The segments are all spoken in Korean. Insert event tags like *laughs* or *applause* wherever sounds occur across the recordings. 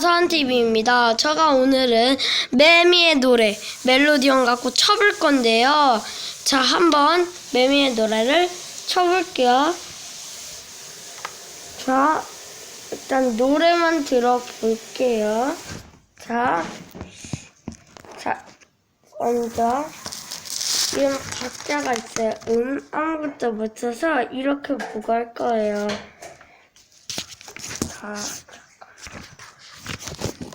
서한TV입니다. 제가 오늘은 매미의 노래 멜로디언 갖고 쳐볼 건데요. 자 한번 매미의 노래를 쳐볼게요. 자 일단 노래만 들어볼게요. 자, 자 먼저 이런 박자가 있어요. 음 아무것도 못 써서 이렇게 보고 할 거예요. 자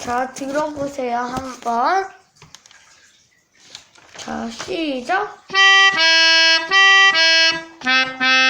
자, 들어보세요, 한번. 자, 시작. *laughs*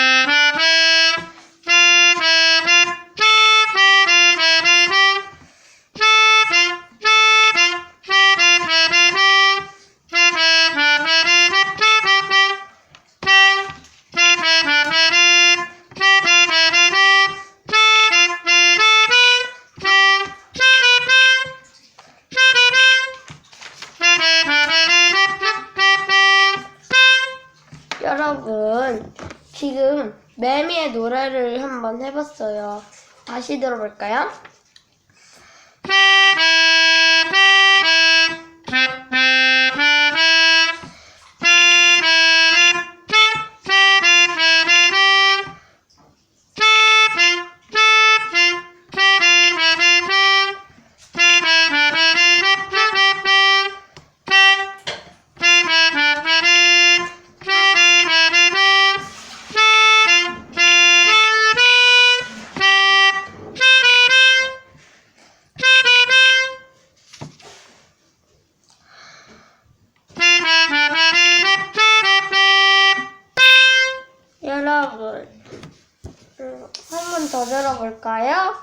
여러분, 지금 매미의 노래를 한번 해봤어요. 다시 들어볼까요? 음, 한번 더 들어볼까요?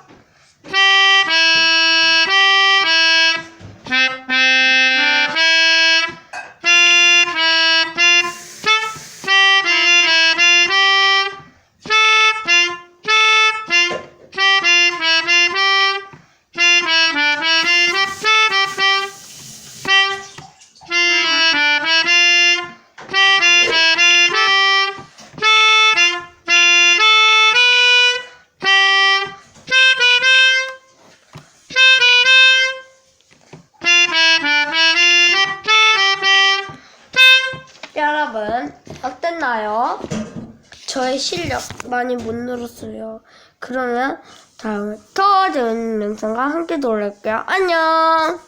여러분, 어땠나요? 저의 실력 많이 못 늘었어요. 그러면 다음에 더 좋은 영상과 함께 놀랄게요. 안녕!